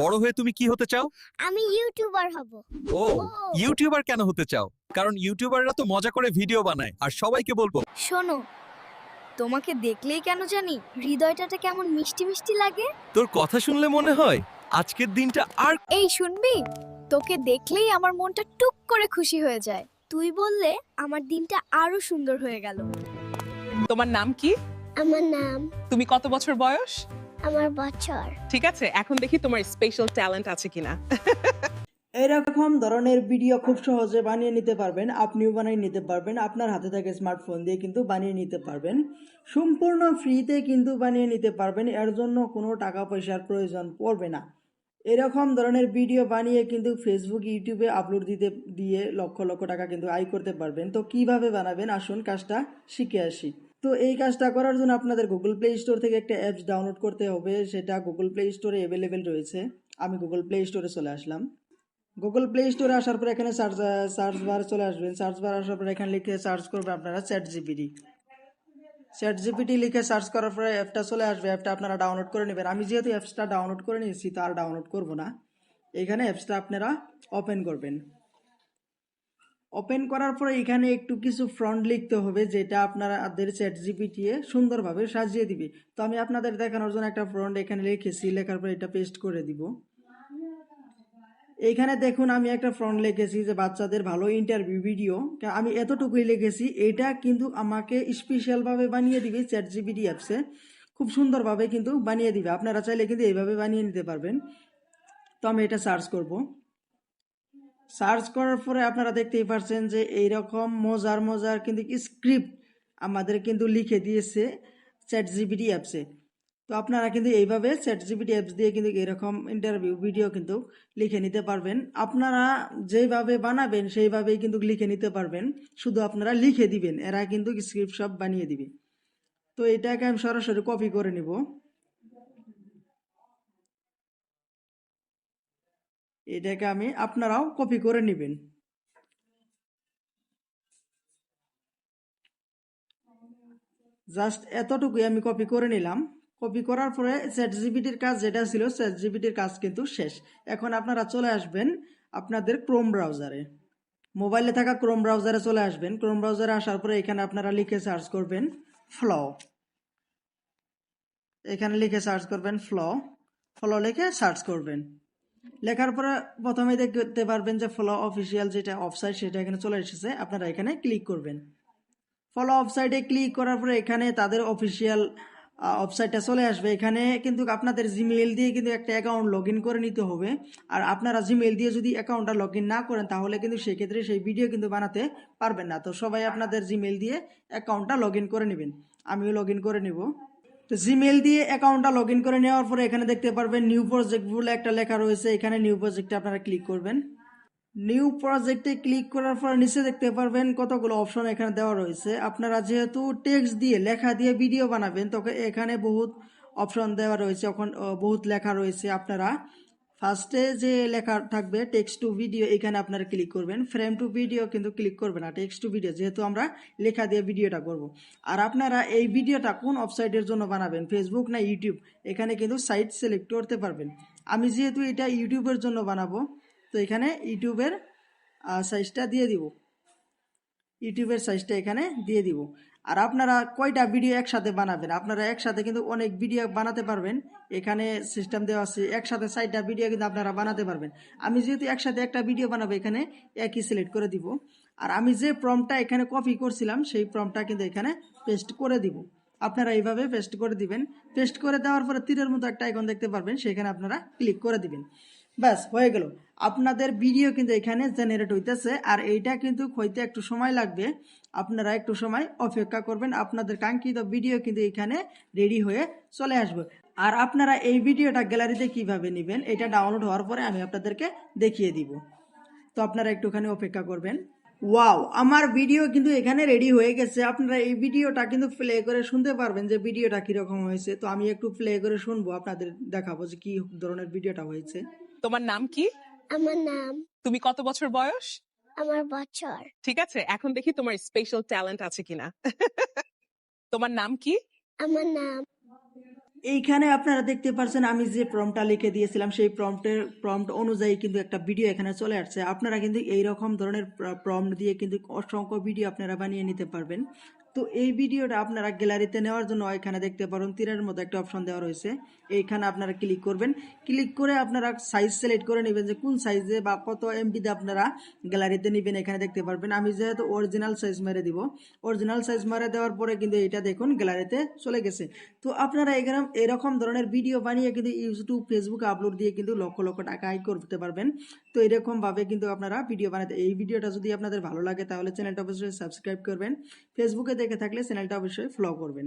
বড় হয়ে তুমি কি হতে চাও? আমি ইউটিউবার হব। ও ইউটিউবার কেন হতে চাও? কারণ ইউটিউবাররা তো মজা করে ভিডিও বানায় আর সবাইকে বলব। শোনো তোমাকে দেখলেই কেন জানি হৃদয়টাটা কেমন মিষ্টি মিষ্টি লাগে? তোর কথা শুনলে মনে হয় আজকের দিনটা আর এই শুনবি? তোকে দেখলেই আমার মনটা টুক করে খুশি হয়ে যায়। তুই বললে আমার দিনটা আরও সুন্দর হয়ে গেল। তোমার নাম কি? আমার নাম তুমি কত বছর বয়স? আমার বছর। ঠিক আছে এখন দেখি তোমার স্পেশাল ট্যালেন্ট আছে কিনা। এরকম ধরনের ভিডিও খুব সহজে বানিয়ে নিতে পারবেন আপনিও বানিয়ে নিতে পারবেন আপনার হাতে থাকে স্মার্টফোন দিয়ে কিন্তু বানিয়ে নিতে পারবেন। সম্পূর্ণ ফ্রিতে কিন্তু বানিয়ে নিতে পারবেন এর জন্য কোনো টাকা পয়সার প্রয়োজন পড়বে না। এরকম ধরনের ভিডিও বানিয়ে কিন্তু ফেসবুক ইউটিউবে আপলোড দিতে দিয়ে লক্ষ লক্ষ টাকা কিন্তু আয় করতে পারবেন। তো কীভাবে বানাবেন? আসুন কাজটা শিখে আসি। তো এই কাজটা করার জন্য আপনাদের গুগল প্লে স্টোর থেকে একটা অ্যাপস ডাউনলোড করতে হবে। সেটা গুগল প্লে স্টোরে অ্যাভেলেবেল রয়েছে। আমি গুগল প্লে স্টোরে চলে আসলাম। গুগল প্লে স্টোরে আসার পর এখানে সার্চ সার্চ বার চলে আসবেন। সার্চ বার আসার পর এখানে লিখে সার্চ করবেন আপনারা চ্যাট জিপিটি চ্যাট জিপিটি লিখে সার্চ করার পরে অ্যাপটা চলে আসবে। অ্যাপটা আপনারা ডাউনলোড করে নেবেন। আমি যেহেতু অ্যাপসটা ডাউনলোড করে নিয়েছি আর ডাউনলোড করব না। এখানে অ্যাপসটা আপনারা ওপেন করবেন। ওপেন করার পরে এখানে একটু কিছু ফ্রন্ট লিখতে হবে, যেটা আপনাদের চ্যাট জিপিটি সুন্দরভাবে সাজিয়ে দিবে। তো আমি আপনাদের দেখানোর জন্য একটা ফ্রন্ট এখানে লিখেছি, লেখার পর এটা পেস্ট করে দিব। এইখানে দেখুন, আমি একটা ফ্রন্ট লিখেছি যে বাচ্চাদের ভালো ইন্টারভিউ ভিডিও আমি এতটুকুই লিখেছি, এটা কিন্তু আমাকে স্পেশালভাবে বানিয়ে দিবে চ্যাট জিবিডি অ্যাপসে খুব সুন্দরভাবে কিন্তু বানিয়ে দিবে। আপনারা চাইলে কিন্তু এইভাবে বানিয়ে নিতে পারবেন। তো আমি এটা সার্চ করব। সার্চ করার পরে আপনারা দেখতেই পারছেন যে এইরকম মজার মজার কিন্তু স্ক্রিপ্ট আমাদের কিন্তু লিখে দিয়েছে চ্যাট জিবিডি অ্যাপসে তো আপনারা কিন্তু এইভাবে চ্যাট জিপিটি অ্যাপস দিয়ে কিন্তু এরকম ইন্টারভিউ ভিডিও কিন্তু লিখে নিতে পারবেন। আপনারা যেভাবে বানাবেন, সেইভাবেই কিন্তু লিখে নিতে পারবেন। শুধু আপনারা লিখে দিবেন, এরা কিন্তু স্ক্রিপ্ট সব বানিয়ে দিবে। তো এটাকে আমি সরাসরি কপি করে নিব। এটাকে আমি আপনারাও কপি করে নেবেন। জাস্ট এতটুকুই আমি কপি করে নিলাম। কপি করার পরে চ্যাট জিবিটির কাজ যেটা ছিল চ্যাট জিবিটির কাজ কিন্তু শেষ। এখন আপনারা চলে আসবেন আপনাদের ক্রোম ব্রাউজারে মোবাইলে থাকা ক্রোম ব্রাউজারে চলে আসবেন। ক্রোম ব্রাউজারে আসার পরে এখানে আপনারা লিখে সার্চ করবেন ফ্ল এখানে লিখে সার্চ করবেন ফ্ল ফ্ল লিখে সার্চ করবেন। লেখার পরে প্রথমে দেখতে পারবেন যে ফলো অফিসিয়াল যেটা অফসাইট সেটা এখানে চলে এসেছে। আপনারা এখানে ক্লিক করবেন। ফলো অফসাইটে ক্লিক করার পরে এখানে তাদের অফিসিয়াল ওয়েবসাইটটা চলে আসবে। এখানে কিন্তু আপনাদের জিমেইল দিয়ে কিন্তু একটা অ্যাকাউন্ট লগ করে নিতে হবে। আর আপনারা জিমেইল দিয়ে যদি অ্যাকাউন্টটা লগ না করেন, তাহলে কিন্তু সেক্ষেত্রে সেই ভিডিও কিন্তু বানাতে পারবেন না। তো সবাই আপনাদের জিমেইল দিয়ে অ্যাকাউন্টটা লগ করে নেবেন। আমিও লগ করে নিব। তো জিমেল দিয়ে অ্যাকাউন্টটা লগ করে নেওয়ার পরে এখানে দেখতে পারবেন নিউ প্রজেক্ট বলে একটা লেখা রয়েছে। এখানে নিউ প্রজেক্টে আপনারা ক্লিক করবেন। নিউ প্রজেক্টে ক্লিক করার পর নিচে দেখতে পারবেন কতগুলো অপশন এখানে দেওয়া রয়েছে। আপনারা যেহেতু টেক্সট দিয়ে, লেখা দিয়ে ভিডিও বানাবেন তখন এখানে বহুত অপশন দেওয়া রয়েছে। এখন বহুত লেখা রয়েছে আপনারা। ফার্স্টে যে লেখা থাকবে টেক্সট টু ভিডিও এখানে আপনারা ক্লিক করবেন। ফ্রেম টু ভিডিও কিন্তু ক্লিক করবেন না। টেক্সট টু ভিডিও যেহেতু আমরা লেখা দিয়ে ভিডিওটা করব। আর আপনারা এই ভিডিওটা কোন ওয়েবসাইটের জন্য বানাবেন? ফেসবুক না ইউটিউব এখানে কিন্তু সাইট সিলেক্ট করতে পারবেন। আমি যেহেতু এটা ইউটিউবের জন্য বানাবো, তো এখানে ইউটিউবের সাইজটা দিয়ে দিব। ইউটিউবের সাইজটা এখানে দিয়ে দিব। আর আপনারা কয়টা ভিডিও একসাথে বানাবেন? আপনারা একসাথে কিন্তু অনেক ভিডিও বানাতে পারবেন। এখানে সিস্টেম দেওয়া আছে, একসাথে চারটা ভিডিও কিন্তু আপনারা বানাতে পারবেন। আমি যেহেতু একসাথে একটা ভিডিও বানাবো, এখানে একই সিলেক্ট করে দিব। আর আমি যে প্রমটা এখানে কপি করছিলাম, সেই প্রমটা কিন্তু এখানে পেস্ট করে দিব। আপনারা এইভাবে পেস্ট করে দিবেন। পেস্ট করে দেওয়ার পরে তীরের মতো একটা আইকন দেখতে পারবেন, সেখানে আপনারা ক্লিক করে দিবেন। ব্যাস, হয়ে গেল। আপনাদের ভিডিও কিন্তু এখানে জেনারেট হইতেছে, আর এইটা কিন্তু হইতে একটু সময় লাগবে। আপনারা একটু সময় অপেক্ষা করবেন, আপনাদের কাঙ্ক্ষিত ভিডিও কিন্তু এখানে রেডি হয়ে চলে আসবে। আর আপনারা এই ভিডিওটা গ্যালারিতে কীভাবে নেবেন, এটা ডাউনলোড হওয়ার পরে আমি আপনাদেরকে দেখিয়ে দিব। তো আপনারা একটুখানি অপেক্ষা করবেন। ওয়াও আমার ভিডিও কিন্তু এখানে রেডি হয়ে গেছে। আপনারা এই ভিডিওটা কিন্তু প্লে করে শুনতে পারবেন যে ভিডিওটা কীরকম হয়েছে। তো আমি একটু প্লে করে শুনব, আপনাদের দেখাবো যে কি ধরনের ভিডিওটা হয়েছে। তোমার নাম কি? আমার নাম। তুমি কত বছর বয়স? আমার বছর। ঠিক আছে এখন দেখি তোমার স্পেশাল ট্যালেন্ট আছে কিনা। তোমার নাম কি? আমার নাম। এইখানে আপনারা দেখতে পাচ্ছেন আমি যে প্রম্পটটা লিখে দিয়েছিলাম সেই প্রম্পটের প্রম্পট অনুযায়ী কিন্তু একটা ভিডিও এখানে চলে আসছে। আপনারা কিন্তু এই রকম ধরনের প্রম্পট দিয়ে কিন্তু অসংখ্য ভিডিও আপনারা বানিয়ে নিতে পারবেন। তো এই ভিডিওটা আপনারা গ্যালারিতে নেওয়ার জন্য এখানে দেখতে পারেন, তীরের মতো একটা অপশন দেওয়া রয়েছে। এইখানে আপনারা ক্লিক করবেন। ক্লিক করে আপনারা সাইজ সিলেক্ট করে নেবেন যে কোন সাইজে বা কত এমবিতে আপনারা গ্যালারিতে নেবেন, এখানে দেখতে পারবেন। আমি যেহেতু অরিজিনাল সাইজ মেরে দিব। অরিজিনাল সাইজ মেরে দেওয়ার পরে কিন্তু এটা দেখুন গ্যালারিতে চলে গেছে। তো আপনারা এরকম এরকম ধরনের ভিডিও বানিয়ে কিন্তু ইউটিউব ফেসবুকে আপলোড দিয়ে কিন্তু লক্ষ লক্ষ টাকা আয় করতে পারবেন। তো এরকম ভাবে কিন্তু আপনারা ভিডিও বানাতে এই ভিডিওটা যদি আপনাদের ভালো লাগে তাহলে চ্যানেলটা অবশ্যই সাবস্ক্রাইব করবেন। ফেসবুকে দেখে থাকলে চ্যানেলটা অবশ্যই ফলো করবেন।